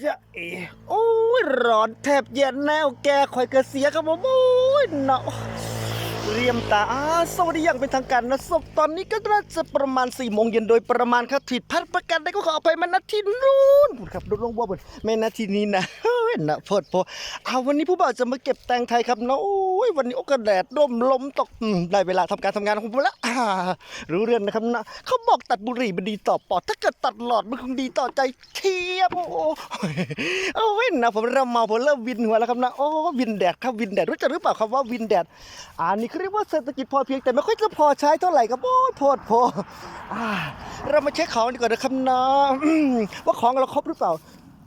จะเอโอ้ยร้อนแทบเย็นแนวแกคอยกระเสียครับผมโอ้ยเนาะเรียมตาสวัสดีอย่างเป็นทางการนะศพตอนนี้ก็น่าจะประมาณ4ี่โมงเย็นโดยประมาณครับถิดพัดประกันได้ก็ขออภัยมานาทีนู้นครับลดลงว่าบนไม่นาทีนี้นะเฮ้ยนะโพดโพเอาวันนี้ผู้บ่าวจะมาเก็บแตงไทยครับเนาะ ยวันนี้โอ้กระแดดร่มลมตกได้เวลาทำการทำงานของผมแล้วรู้เรื่องนะครับนะเขาบอกตัดบุหรี่มันดีต่อปอดถ้าเกิดตัดหลอดมันคงดีต่อใจเทียบโอ้โหโอ้ยนะผมเริ่มเมาผมเริ่มวินหัวแล้วครับนะโอ้วินแดดครับวินแดดรู้จักหรือเปล่าคำว่าวินแดดอันนี้เขาเรียกว่าเศรษฐกิจพอเพียงแต่ไม่ค่อยจะพอใช้เท่าไหร่ครับโอ้ยโพดโพอเรามาเช็คของดีกว่านะครับนะว่าของเราครบหรือเปล่า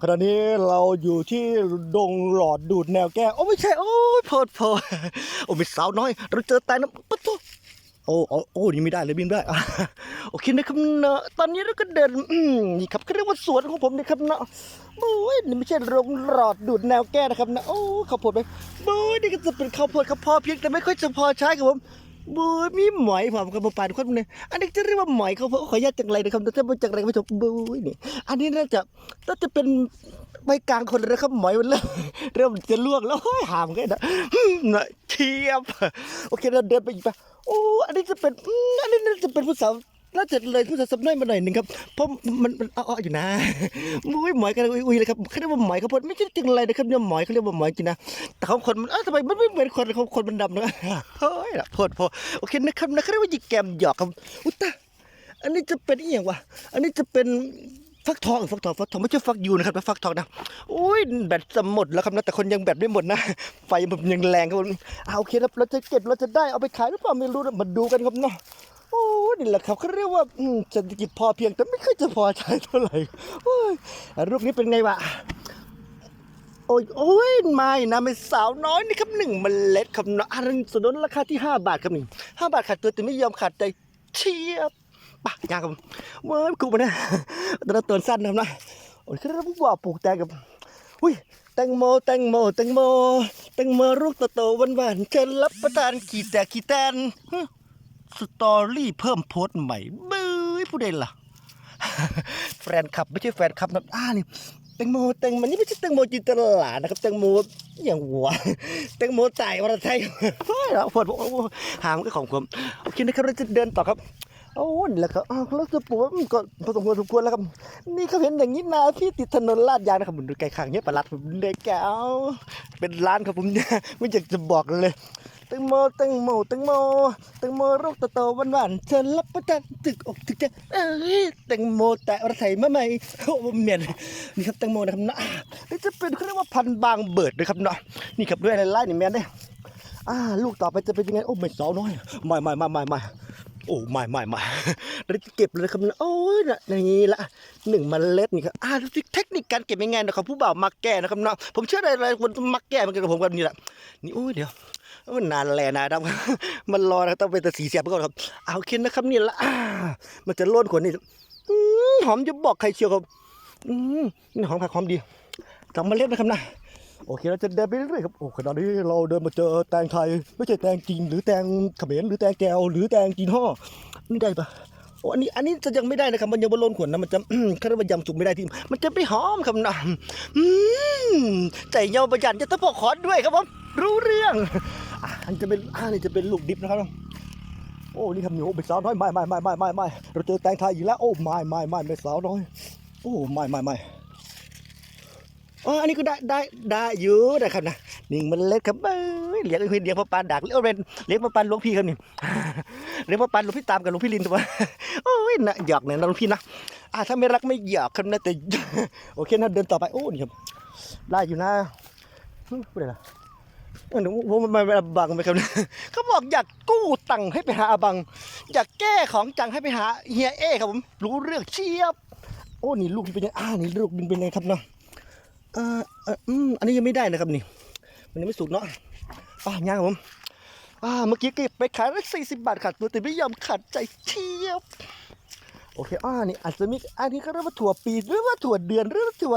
ขณะนี้เราอยู่ที่ดงหลอดดูดแนวแก้วโอ้ไม่ใช่ โอ้ยโพดโพโอ้มีสาวน้อย เราเจอแต่น้ำปะโตโอ้โอ้โอ้นี่ไม่ได้เลยบินได้อะโอเคนะครับเนาะตอนนี้เราก็เดินนี่ครับเขาเรียกว่าสวนของผมนะครับเนาะโอ้ยนี่ไม่ใช่โรงหลอดดูดแนวแก้วนะครับนะโอ้ข้าวโพดไหมโอ้ยนี่ก็จะเป็นข้าวโพดข้าวพอเพียงแต่ไม่ค่อยจะพอใช้ครับผม บูยมีหมอยผมกับมาปานคนนี่ยอันนี้จะเรียกว่าหมอยเขาวโพดขออนุญาตจังไรนะครับถ้าไม่จังไรไม่จบบูยนี่ อันนี้น่าจะน่าจะเป็นใบกลางคนเลยนะครับหมอยมันเริ่มเริ่มจะล่วงแล้วโอ้ยหามกันนะอืมนเทียบ โอเคเราเดินไปอีกไปโอ้อันนี้จะเป็นอันนี้น่าจะเป็นผู้สาว น่าจะเลยผู้สาวสำน้อยมาหน่อยหนึ่งครับเพราะมันมันอ้ออยู่นะมุ้ยหมอยกันอุ้ยเลยครับเขาเรียกว่าหมอยข้าวโพดไม่ใช่จริงอะไรนะครับเนี่ยหมอยเขาเรียกว่าหมอยจริงนะแต่ของคนมันเอ้าทำไมมันไม่เหมือนคนของคนมันดำนะเฮ้ยนะโพดพดโอเคนะครับนะเขาเรียกว่าหยิกแกมหยอกครับอุยตายอันนี้จะเป็นอีหยังวะอันนี้จะเป็นฟักทองฟักทองฟักทองไม่ใช่ฟักยูนะครับแต่ฟักทองนะอุ้ยแบตจะหมดแล้วครับนะแต่คนยังแบตไม่หมดนะไฟมันยังแรงครับผมเอาโอเคครับเราจะเก็บเราจะได้เอาไปขายหรือเปล่าไม่รู้นะมาดูกันครับเนาะ โอ้ยนี่แหละครับเขาเรียกว่าเศรษฐกิจพอเพียงแต่ไม่ค่อยจะพอใช้เท่าไหร่โอ้ยรูปนี้เป็นไงวะโอ้ยโอ้ยไม่นะเป็นสาวน้อยนี่ครับหนึ่งเมล็ดครับนะอันสนุนราคาที่ 5 บาทครับหนี่งห้าบาทขาดตัวแต่ไม่ยอมขาดใจเชียบปะยางครับเว้ยกูมาเนี่ยตอนตัวสั้นนะนะโอ้ยครับว่าปลูกแตงกับอุ้ยแตงโมแตงโมแตงโมแตงโมลูกโตๆหวานๆเชิญรับประทานขี่แตกขี่แตน สตอรี่เพิ่มโพสต์ใหม่บื้อผู้ใดล่ะ แฟนคลับไม่ใช่แฟนคลับนะอ่านี่แตงโมแตงมันนี่ไม่ใช่แตงโมจินตลานะครับแตงโมอย่างหัวแตงโมจ่ายวรไทยเฮ้ยเราปวดหางก็ของผมโอเคนะครับเราจะเดินต่อครับโอ้นี่แหละครับอ้าแล้วจะปวดก็พอสมควรสมควรแล้วครับ นี่เขาเห็นอย่างนี้นะพี่ติดถนนลาดยางนะครับผมดูไกลข้างเนี้ยประหลัดผมเด็กแก้วเป็นร้านครับผมเนี่ยไม่อยากจะบอกเลย งโมแตงโมแตงโมแตงโมลูกโตๆหวานๆเชิญรับประทานตึกอกตึกใจเอ้ยแตงโมแต่ระไถมาใหม่โอ้เมียนนี่ครับแตงโมนะครับนะอ่านี่จะเป็นเขาเรียกว่าพันบางเบิดนะครับเนาะนี่ครับด้วยอะไรไล่นี่แม่นเนี่ยอ่าลูกต่อไปจะเป็นยังไงโอ้ไม่สาวน้อยไม่ไม่ไม่ไม่ไม่ โอ้ไม่ไม่ไม่เราจะเก็บเลยครับนโอ้ยนะอย่างนี้ละหนึ่งเมล็ดนี่ครับอ่าเทคนิคการเก็บยังไงนะครับผู้บ่าวมักแก่นะครับเนาะผมเชื่ออะไรอะไรคนมักแก่เหมือนกันกับผมกันนี่แหละนี่โอ้ยเดี๋ยวโอ้ยนานแลนานครับมันรอนะต้องเป็นตะสีเสียบก่อนครับเอาเค้นนะครับนี่ละมันจะล่นขนนี่หอมจะบอกใครเชียวครับอืมนี่หอมผักหอมดีสองเมล็ดนะครับนะ โอเคเราจะเดินไปเรื่อยๆครับโอ้ขณะนี้เราเดินมาเจอแตงไทย ไม่ใช่แตงจีนหรือแตงเขมรหรือแตงแก้วหรือแตงจีนห่อนี่ได้ปะโอ้อันนี้อันนี้จะยังไม่ได้นะครับมันยังบนล้นขวดนะมันจะเขารียกว่ายังสุกไม่ได้ที่มันจะไม่หอมครับนะอืมใจเยาประหยัดจะต้องพอขอด้วยครับผมรู้เรื่องอันจะเป็นอ่านี่จะเป็นลูกดิบนะครับโอ้นี่ครับหนูเป็นสาวน้อยไม่ไม่ไม่ไม่ไม่ไม่เราเจอแตงไทยอีกแล้วโอ้ไม่ไม่ไม่เป็นสาวน้อยโอ้ไม่ไม่ไม่ อ๋ออันนี้ก็ได้ได้ได้อยู่นะครับนะนิ่งมันเล็กครับเอ้ยเลี้ยงไอ้พี่เลี้ยงพ่อปานดักเลี้ยงเป็นเลี้ยงพ่อปานหลวงพี่ครับนี่เลี้ยงพ่อปานหลวงพี่ตามกับหลวงพี่ลินตัวโอ้ยนะหยอกเนี่ยนะหลวงพี่นะอ่าถ้าไม่รักไม่หยอกครับนะแต่โอเคนะเดินต่อไปโอ้นี่ครับได้อยู่นะพูดอะไรล่ะเออหนูผมมาอาบังไปครับเขาบอกอยากกู้ตังค์ให้ไปหาอาบัง อยากแก้ของจังให้ไปหาเฮียเอครับผมรู้เรื่องเชียบ โอ้นี่ลูกเป็นยังอ่านี่ลูกเป็นเป็นไงครับเนาะ อ่าอืมอันนี้ยังไม่ได้นะครับนี่ มันยังไม่สุกเนาะอ่าย่างครับผมอ่าเมื่อกี้เก็บไปขายได้สี่สิบบาทขาดตัวแต่ไม่ยอมขาดใจเชียบโอเคอ่านี่อาจจะมีอันนี้ก็เรียกว่าถั่วปีหรือว่าถั่วเดือนหรือว่าถั่ว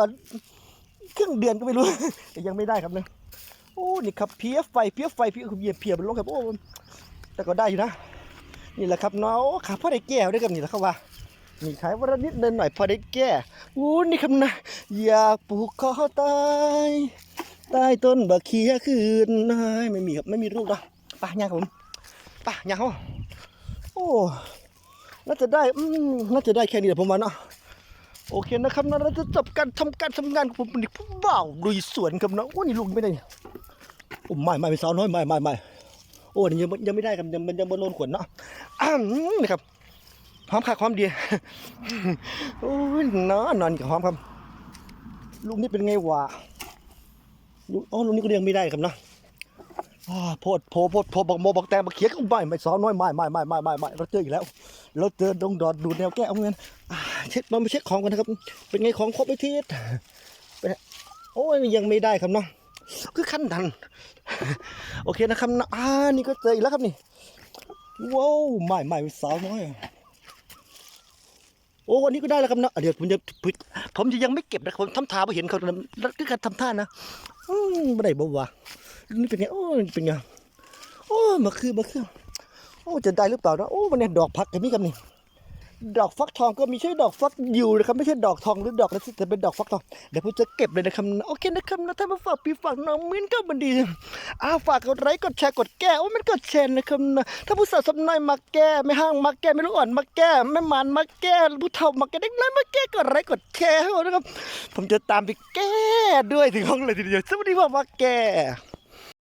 เครื่องเดือนก็ไม่รู้ แต่ยังไม่ได้ครับเนาะโอ้นี่ครับเพี้ยไฟเพี้ยไฟเพี้ยเพี้ยเพี้ยมันลงครับโอ้แต่ก็ได้อยู่นะนี่แหละครับเนาะโอ้ขาพ่อได้แก้วด้วยกันนี่แหละครับว่า นี่ขายวันละนิดเดินหน่อยพอได้แก้อู้นี่คำนะอยาปลูกคอตายใต้ต้นบะเขียคืนนายไม่มีครับไม่มีลูกเนาะไป่ะยังครับผมไป่ะยังเขาโอ้น่าจะได้อืมน่าจะได้แค่นี้แหละผมว่าเนาะโอเคนะครับนะเราจะจบการทำการทำงานของผมเป็นผู้บ่าวลุยสวนครับเนาะโอ้นี่ลุงไม่ได้เนี่ยโอ้ไม่ไม่เป็นสาวน้อยไม่ไม่ไม่โอ้นี่ยังยังไม่ได้ครับยังมันยังบนโลนขวนเนาะอ้าวนี่ครับ พร้อมค่ะความดีโอ้ยนอนนอนกับพร้อมครับ ลูกนี่เป็นไงวะลูกอ๋อลูกนี่ก็เลี้ยงไม่ได้ครับเนาะโพดโพโพดโพบอกโมบอกแตงบอกเขียก็ไม่ไม่สอนน้อยไม่ไม่ไม่ไม่ไม่ไม่เราเจออีกแล้ว เราเจอดงดอดดูดแนวแก้เอาเงินเช็คมามาเช็คของกันนะครับ เป็นไงของครบไปทีเป็นไงโอ้ยยังไม่ได้ครับเนาะคือขั้นดัน โอเคนะครับนะอ่านี่ก็เจออีกแล้วครับนี่ว้าวไม่ไม่สาวน้อย โอ้วันนี้ก็ได้แล้วครับนะเดี๋ยวผมจะผมจะยังไม่เก็บนะผมทำท่าไปเห็นเขาแล้วคือการทำท่านะอืมไม่ได้บ่วะนี่เป็นไงโอ้เป็นไงโอ้มาคือมาคือโอ้จะได้หรือเปล่านะโอ้วันนี้ดอกพักกันนี่ครับนี่ ดอกฟักทองก็มีใช่ดอกฟักอยู่นะครับไม่ใช่ดอกทองหรือดอกอะไรแต่เป็นดอกฟักทองเดี๋ยวผมจะเก็บเลยนะครับโอเคนะครับนะถ้ามาฝากพี่ฝากน้องมิ้นก็มันดีอ่าฝากกดไลค์กดแชร์กดแก้โอ้มันกดแชร์นะครับนะถ้าผู้สาวสำน้อยมาแก้ไม่ห้างมาแก้ไม่รู้อ่อนมาแก้ไม่มันมาแก้ผู้เฒ่ามาแก้เด็กน้อยมาแก้กดไลค์กดแชร์ให้ผมนะครับ ผมจะตามไปแก้ด้วยถึงห้องเลยทีเดียวสวัสดีพ่อมาแก้